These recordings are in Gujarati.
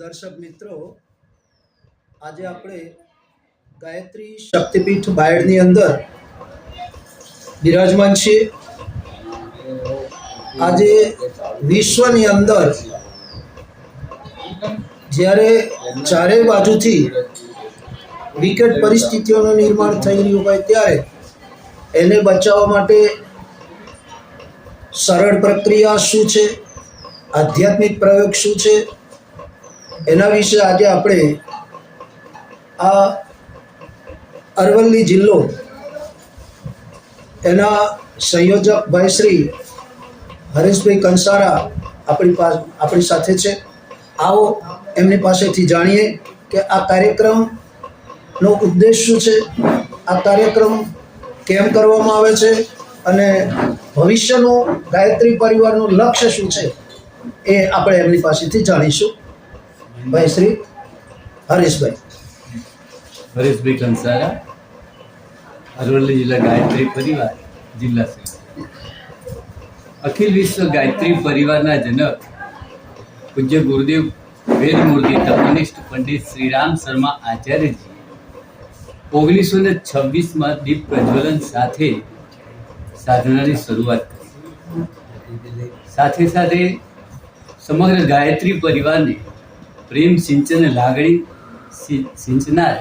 દર્શક મિત્રો, આજે આપણે ગાયત્રી શક્તિપીઠ બાયડની અંદર બિરાજમાન છીએ. આજે વિશ્વની અંદર જ્યારે ચારેય બાજુથી વિકટ પરિસ્થિતિઓનું નિર્માણ થઈ રહ્યું હોય ત્યારે એને બચાવવા માટે સરળ પ્રક્રિયા શું છે? આધ્યાત્મિક પ્રયોગ શું છે? એના વિશે આજે આપણે આ અરવલ્લી જિલ્લો એના સંયોજક ભાઈ શ્રી હરેશભાઈ કંસારા આપણી પાસે આપણી સાથે છે. આવો એમની પાસેથી જાણીએ કે આ કાર્યક્રમનો ઉદ્દેશ શું છે, આ કાર્યક્રમ કેમ કરવામાં આવે છે અને ભવિષ્યનું ગાયત્રી પરિવારનું લક્ષ્ય શું છે એ આપણે એમની પાસેથી જાણીશું. ભાઈ શ્રી હરીશભાઈ. હરીશભાઈ કંસારા, અરવલ્લી જિલ્લા ગાયત્રી પરિવાર, જિલ્લા શ્રી અખિલ વિશ્વ ગાયત્રી પરિવારના જનક, પૂજ્ય ગુરુદેવ વેદમૂર્તિ તપનિષ્ઠ પંડિત શ્રીરામ શર્મા આચાર્યજી ઓગણીસો ને છવ્વીસમાં દીપ પ્રજ્વલન સાથે સાધનાની શરૂઆત કરી. સાથે સાથે સમગ્ર ગાયત્રી પરિવારને પ્રેમ સિંચન લાગણી સિંચનાર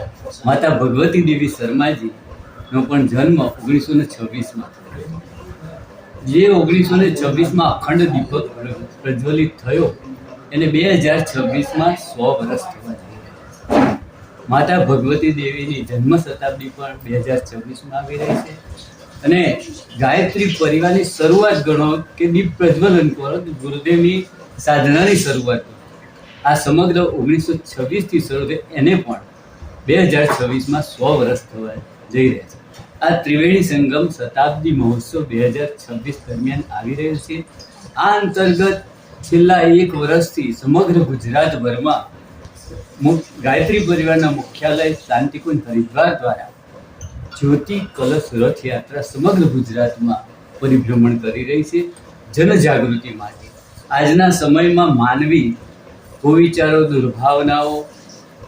માતા ભગવતી દેવી શર્માજીનો પણ જન્મ ઓગણીસો ને છવ્વીસમાં થયો. જે ઓગણીસો ને છવ્વીસમાં અખંડ દીપક પ્રજ્વલિત થયો, એને બે હજાર છવ્વીસમાં સો વર્ષ થવા જઈ માતા ભગવતી દેવીની જન્મ શતાબ્દી પણ બે હજાર છવ્વીસમાં આવી રહી છે. અને ગાયત્રી પરિવારની શરૂઆત ગણો કે દીપ પ્રજ્વલન કરો ગુરુદેવની સાધનાની શરૂઆત કરો આ સમગ્ર ઓગણીસો છવ્વીસથી શરૂ થઈ એને પણ બે હજાર છવ્વીસમાં સો વર્ષ થવા જઈ રહ્યા છે. આ ત્રિવેણી સંગમ શતાબ્દી મહોત્સવ બે હજાર છવ્વીસ દરમિયાન આવી રહ્યો છે. આ અંતર્ગત છેલ્લા એક વર્ષથી સમગ્ર ગુજરાતભરમાં ગાયત્રી પરિવારના મુખ્યાલય શાંતિકુંજ હરિદ્વાર દ્વારા જ્યોતિ કલશ રથયાત્રા સમગ્ર ગુજરાતમાં પરિભ્રમણ કરી રહી છે જનજાગૃતિ માટે. આજના સમયમાં માનવી કુવિચારો દુર્ભાવનાઓ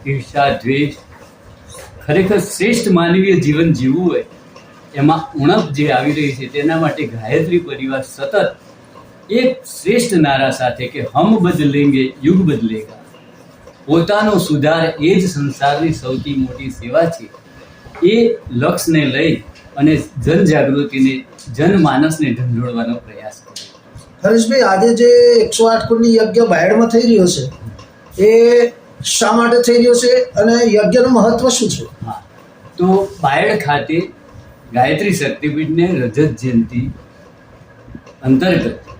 ઈર્ષા દ્વેષ, ખરેખર શ્રેષ્ઠ માનવીય જીવન જીવવું હોય, એમાં ઉણપ જે આવી રહી છે તેના માટે ગાયત્રી પરિવાર સતત એક શ્રેષ્ઠ નારા સાથે કે હમ બદલેંગે, યુગ બદલેગા. પોતાનો સુધાર એ જ સંસારની સૌથી મોટી સેવા છે. એ લક્ષ્યને લઈ અને જનજાગૃતિને, જનમાનસને ઢંઢોળવાનો પ્રયાસ કર્યો હરેશભાઈ, આજે જે એકસો આઠ કુંડની યજ્ઞ બાયડમાં થઈ રહ્યો છે, એ શા માટે થઈ રહ્યો છે અને યજ્ઞનું મહત્વ શું છે? તો બાયડ ખાતે ગાયત્રી શક્તિપીઠને રજત જયંતિ અંતર્ગત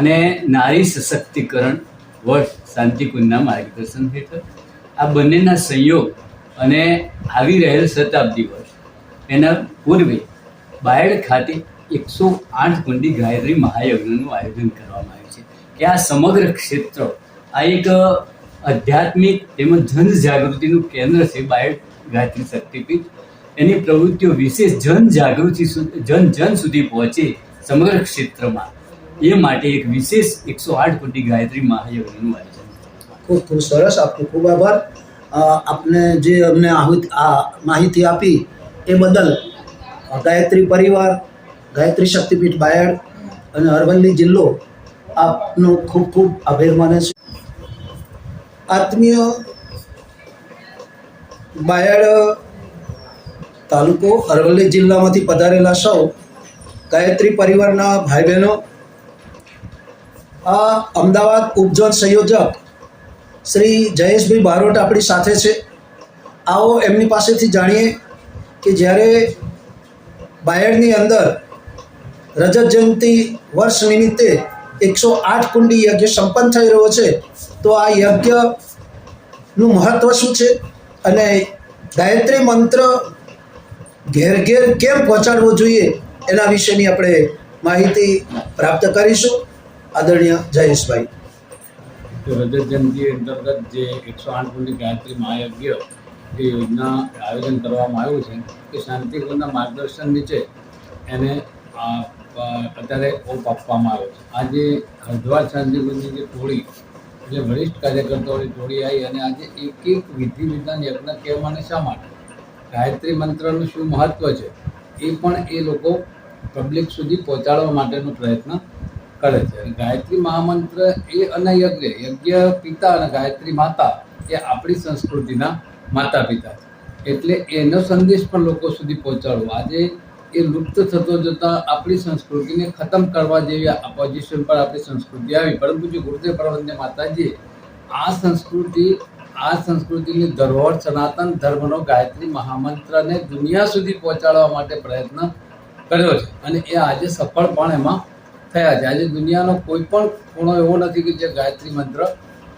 અને નારી સશક્તિકરણ વર્ષ શાંતિકુંજના માર્ગદર્શન હેઠળ આ બંનેના સંયોગ અને આવી રહેલ શતાબ્દી વર્ષ એના પૂર્વે બાયડ ખાતે એકસો આઠ કુંડી ગાયત્રી મહાયજ્ઞનું આયોજન કરવામાં આવ્યું છે કે આ સમગ્ર ક્ષેત્ર, આ એક આધ્યાત્મિક તેમજ જનજાગૃતિનું કેન્દ્ર છે બાય ગાયત્રી શક્તિપીઠ. એની પ્રવૃત્તિઓ વિશેષ જનજાગૃતિ જાગૃતિ જન જન સુધી પહોંચે સમગ્ર ક્ષેત્રમાં. એ માટે એક વિશેષ એકસો આઠ કોટી ગાયત્રી મહાયજ્ઞનું આયોજન. ખૂબ ખૂબ સરસ. આપનો ખૂબ આભાર. આપને જે અમને આહુત, આ માહિતી આપી એ બદલ ગાયત્રી પરિવાર ગાયત્રી શક્તિપીઠ બાયડ અને અરવલ્લી જિલ્લો આપનો ખૂબ ખૂબ આભાર માને છે. આત્મીય બાયડ તાલુકો અરવલ્લી જિલ્લામાંથી પધારેલા સૌ ગાયત્રી પરિવારના ભાઈ બહેનો આ અમદાવાદ ઉપજોન સંયોજક શ્રી જયેશભાઈ બારોટ આપણી સાથે છે. આવો એમની પાસેથી જાણીએ કે જ્યારે બાયડની અંદર રજત જયંતિ વર્ષ નિમિત્તે એકસો આઠ કુંડી યજ્ઞ સંપન્ન થઈ રહ્યો છે. તો આ યજ્ઞનું મહત્ત્વ શું છે? અને ગાયત્રી મંત્ર ઘેર ઘેર કેમ પહોંચાડવો જોઈએ? એના વિશેની આપણે માહિતી પ્રાપ્ત કરીશું. આદરણીય જયેશભાઈ. તો રજત જયંતિ અંતર્ગત જે એકસો આઠ કુંડી ગાયત્રી મહાયજ્ઞ એ યોજના આયોજન કરવામાં આવ્યું છે, એ શાંતિપૂર્ણના માર્ગદર્શન નીચે એને અત્યારે ઓપ આપવામાં આવ્યો છે. આજે હરદ્વાર શાંતિકુંજની જે ટોળી એટલે વરિષ્ઠ કાર્યકર્તાઓની ટોળી આવી અને આજે એક એક વિધિ વિધાન યજ્ઞ કહેવાને શા માટે? ગાયત્રી મંત્રનું શું મહત્વ છે? એ પણ એ લોકો પબ્લિક સુધી પહોંચાડવા માટેનો પ્રયત્ન કરે છે. ગાયત્રી મહામંત્ર એ અને યજ્ઞ યજ્ઞ પિતા અને ગાયત્રી માતા એ આપણી સંસ્કૃતિના માતા પિતા છે. એટલે એનો સંદેશ પણ લોકો સુધી પહોંચાડવો. આજે એ લુપ્ત થતો જતાં આપણી સંસ્કૃતિને ખતમ કરવા જેવી આ પોઝિશન પર આપણી સંસ્કૃતિ આવી. પરંતુ જે ગુરુદેવ પ્રબંધે માતાજીએ આ સંસ્કૃતિ, આ સંસ્કૃતિની ધરોહર સનાતન ધર્મનો ગાયત્રી મહામંત્રને દુનિયા સુધી પહોંચાડવા માટે પ્રયત્ન કર્યો છે. અને એ આજે સફળ પણ એમાં થયા છે. આજે દુનિયાનો કોઈ પણ ખૂણો એવો નથી કે જે ગાયત્રી મંત્ર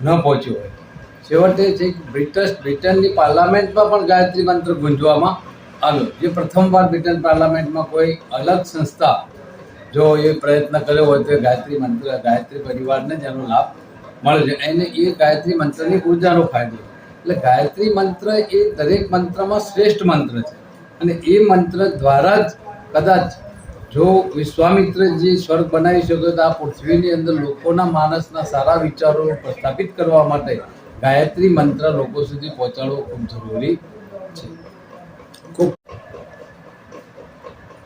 ન પહોંચ્યો હોય. છેવટે છે બ્રિટિશ, બ્રિટનની પાર્લામેન્ટમાં પણ ગાયત્રી મંત્ર ગુંજવામાં આવ્યો જે પ્રથમવાર બ્રિટન પાર્લામેન્ટમાં કોઈ અલગ સંસ્થા જો એ પ્રયત્ન કર્યો હોય તો ગાયત્રી મંત્ર, ગાયત્રી પરિવારને જ એનો લાભ મળે છે. એને એ ગાયત્રી મંત્રની ઉર્જાનો ફાયદો. એટલે ગાયત્રી મંત્ર એ દરેક મંત્રમાં શ્રેષ્ઠ મંત્ર છે. અને એ મંત્ર દ્વારા જ કદાચ જો વિશ્વામિત્રજી સ્વર્ગ બનાવી શક્યો તો આ પૃથ્વીની અંદર લોકોના માણસના સારા વિચારો પ્રસ્થાપિત કરવા માટે ગાયત્રી મંત્ર લોકો સુધી પહોંચાડવો ખૂબ જરૂરી છે ખૂબ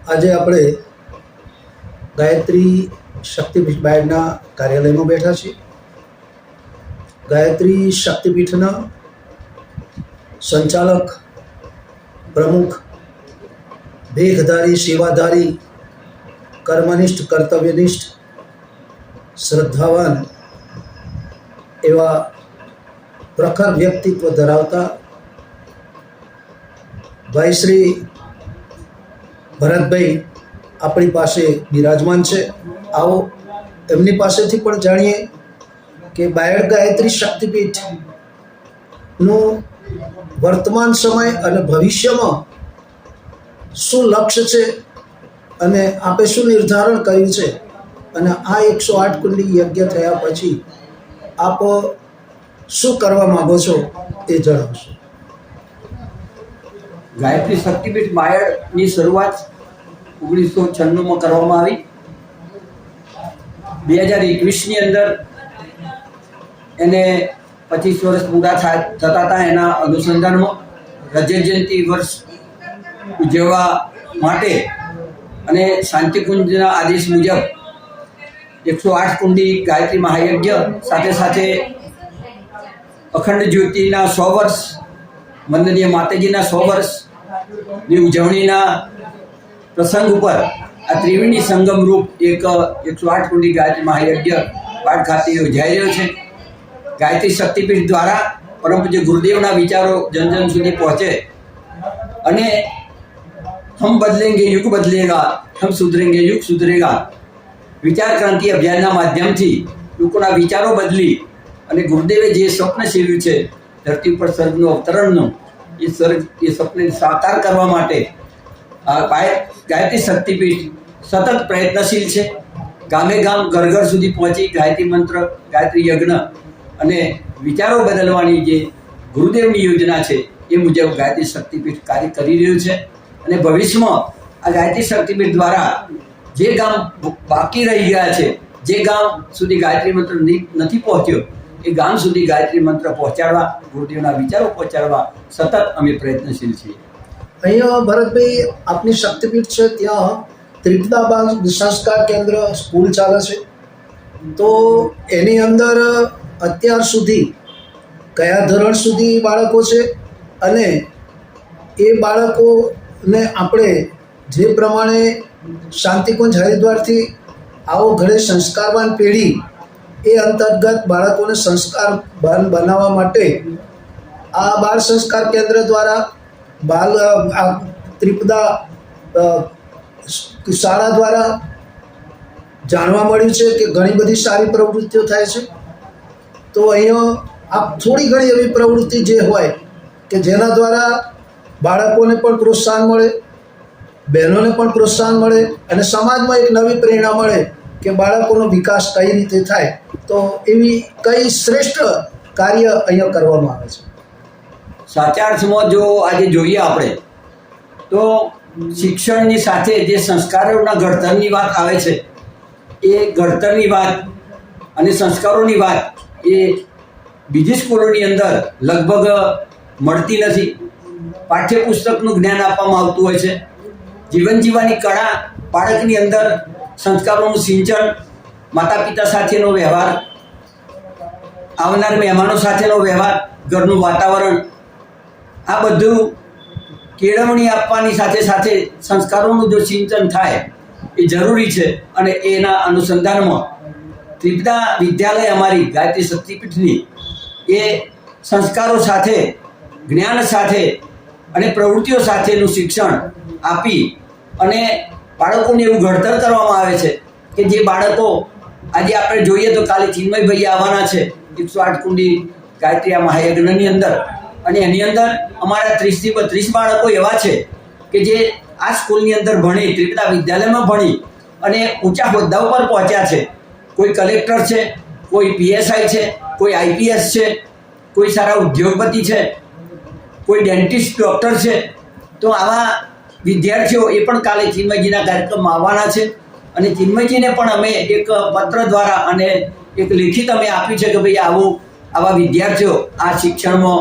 આજે આપણે ગાયત્રી શક્તિપીઠ બાયડના કાર્યાલયમાં બેઠા છીએ. ગાયત્રી શક્તિપીઠના સંચાલક, પ્રમુખ દેહધારી સેવાધારી, કર્મનિષ્ઠ, કર્તવ્યનિષ્ઠ, શ્રદ્ધાવાન એવા પ્રખર વ્યક્તિત્વ ધરાવતા ભાઈ શ્રી ભરતભાઈ આપણી પાસે બિરાજમાન છે. આવો એમની પાસેથી પણ જાણીએ કે બાયડ ગાયત્રી શક્તિપીઠનું વર્તમાન સમય અને ભવિષ્યમાં શું લક્ષ્ય છે અને આપે શું નિર્ધારણ કર્યું છે અને આ એકસો આઠ કુંડી યજ્ઞ થયા પછી આપ શું કરવા માગો છો એ જણાવશો. ગાયત્રી શક્તિપીઠ માયડની શરૂઆત ઓગણીસો છન્નુંમાં કરવામાં આવી. બે હજાર એકવીસની અંદર એને પચીસ વર્ષ પૂરા થતા હતા એના અનુસંધાનમાં. રજત જયંતિ વર્ષ ઉજવવા માટે અને શાંતિકુંજના આદેશ મુજબ એકસો આઠ કુંડી ગાયત્રી મહાયજ્ઞ સાથે સાથે અખંડ જ્યોતિના સો વર્ષ, વંદનીય માતાજીના સો વર્ષની ઉજવણીના પ્રસંગ ઉપર આ ત્રિવેણી સંગમ રૂપ એક, એકસો આઠ કુંડી ગાયત્રી મહાયજ્ઞ પાઠ ખાતે યોજાઈ રહ્યો છે. ગાયત્રી શક્તિપીઠ દ્વારા પરમ ગુરુદેવના વિચારો જન જન સુધી પહોંચે અને હમ બદલેંગે યુગ બદલેગા, હમ સુધરેંગે યુગ સુધરેગા. વિચાર ક્રાંતિ અભિયાનના માધ્યમથી લોકોના વિચારો બદલી અને ગુરુદેવે જે સ્વપ્ન સેવ્યું છે, ધરતી ઉપર સ્વર્ગનું અવતરણનું એ સ્વર્ગ એ સપને સાકાર કરવા માટે ગાયત્રી શક્તિપીઠ સતત પ્રયત્નશીલ છે. ગામે ગામ ઘર ઘર સુધી પહોંચી ગાયત્રી મંત્ર, ગાયત્રી યજ્ઞ અને વિચારો બદલવાની જે ગુરુદેવની યોજના છે, એ મુજબ ગાયત્રી શક્તિપીઠ કાર્ય કરી રહ્યું છે. અને ભવિષ્યમાં આ ગાયત્રી શક્તિપીઠ દ્વારા જે ગામ બાકી રહી ગયા છે, જે ગામ સુધી ગાયત્રી મંત્ર નથી પહોંચ્યો એ ગામ સુધી ગાયત્રી મંત્ર પહોંચાડવા, ગુરુદેવના વિચારો પહોંચાડવા સતત અમે પ્રયત્નશીલ છીએ. અહીંયા ભરતભાઈ, આપની શક્તિપીઠ છે, ત્યાં ત્રિપદાબા સંસ્કાર કેન્દ્ર સ્કૂલ ચાલે છે. તો એની અંદર અત્યાર સુધી કયા ધોરણ સુધી બાળકો છે અને એ બાળકોને આપણે જે પ્રમાણે શાંતિકુંજ હરિદ્વારથી આવો ઘણે સંસ્કારવાન પેઢી એ અંતર્ગત બાળકોને સંસ્કારવાન બનાવવા માટે આ બાળ સંસ્કાર કેન્દ્ર દ્વારા બાલ આ ત્રિપદા શાળા દ્વારા જાણવા મળ્યું છે કે ઘણી બધી સારી પ્રવૃત્તિઓ થાય છે. તો અહીંયા આ થોડી ઘણી એવી પ્રવૃત્તિ જે હોય કે જેના દ્વારા બાળકોને પણ પ્રોત્સાહન મળે, બહેનોને પણ પ્રોત્સાહન મળે અને સમાજમાં એક નવી પ્રેરણા મળે કે બાળકોનો વિકાસ કઈ રીતે થાય, તો એવી કઈ શ્રેષ્ઠ કાર્ય અહીંયા કરવામાં આવે છે? સાચા અર્થમાં જો આજે જોઈએ આપણે, તો શિક્ષણની સાથે જે સંસ્કારોના ઘડતરની વાત આવે છે, એ ઘડતરની વાત અને સંસ્કારોની વાત એ બીજી સ્કૂલોની અંદર લગભગ મળતી નથી. પાઠ્યપુસ્તકનું જ્ઞાન આપવામાં આવતું હોય છે. જીવન જીવવાની કળા બાળકની અંદર સંસ્કારોનું સિંચન માતા પિતા સાથેનો વ્યવહાર, આવનાર મહેમાનો સાથેનો વ્યવહાર, ઘરનું વાતાવરણ, આ બધું કેળવણી આપવાની સાથે સાથે સંસ્કારોનું જો સિંચન થાય, એ જરૂરી છે અને એના અનુસંધાનમાં ત્રિપદા વિદ્યાલય અમારી ગાયત્રી શક્તિપીઠની એ સંસ્કારો સાથે, જ્ઞાન સાથે અને પ્રવૃત્તિઓ સાથેનું શિક્ષણ આપી અને બાળકોને એવું ઘડતર કરવામાં આવે છે કે જે બાળકો આજે આપણે જોઈએ તો કાલે ચિન્મયભાઈ આવવાના છે એકસો આઠ કુંડી ગાયત્રી આ મહાયજ્ઞની અંદર. અને એની અંદર અમારા ત્રીસથી બત્રીસ બાળકો એવા છે કે જે આ સ્કૂલની અંદર ભણી ત્રિપદા વિદ્યાલયમાં ભણી અને ઊંચા હોદ્દા ઉપર પહોંચ્યા છે. કોઈ કલેક્ટર છે, કોઈ પીએસઆઈ છે, કોઈ આઈપીએસ છે, કોઈ સારા ઉદ્યોગપતિ છે, કોઈ ડેન્ટિસ્ટ, ડૉક્ટર છે. તો આવા વિદ્યાર્થીઓ એ પણ કાલે ચિન્મયજીના કાર્યક્રમમાં આવવાના છે. અને ચિન્મયજીને પણ અમે એક પત્ર દ્વારા અને એક લેખિત અમે આપ્યું છે કે ભાઈ આવું, આવા વિદ્યાર્થીઓ આ શિક્ષણમાં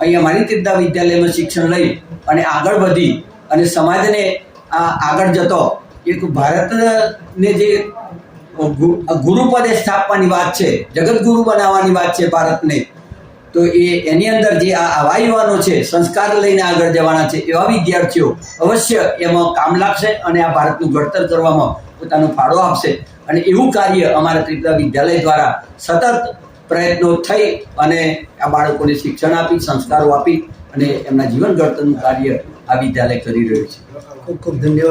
અહીંયા મારી તીર્થા વિદ્યાલયમાં શિક્ષણ લઈ અને આગળ વધી અને સમાજને આ આગળ જતો. એક ભારતને જે ગુરુપદે સ્થાપવાની વાત છે જગતગુરુ બનાવવાની વાત છે ભારતને. તો એ એની અંદર જે આ આવા છે, સંસ્કાર લઈને આગળ જવાના છે, એવા વિદ્યાર્થીઓ અવશ્ય એમાં કામ લાગશે અને આ ભારતનું ઘડતર કરવામાં પોતાનો ફાળો આપશે. અને એવું કાર્ય અમારા ત્રિપુરા વિદ્યાલય દ્વારા સતત પ્રયત્નો થઈ અને આ બાળકોને શિક્ષણ આપી, સંસ્કારો આપી અને એમના જીવન ઘડતરનું કાર્ય આ વિદ્યાલય કરી રહ્યું છે. ખૂબ ખૂબ ધન્યવાદ.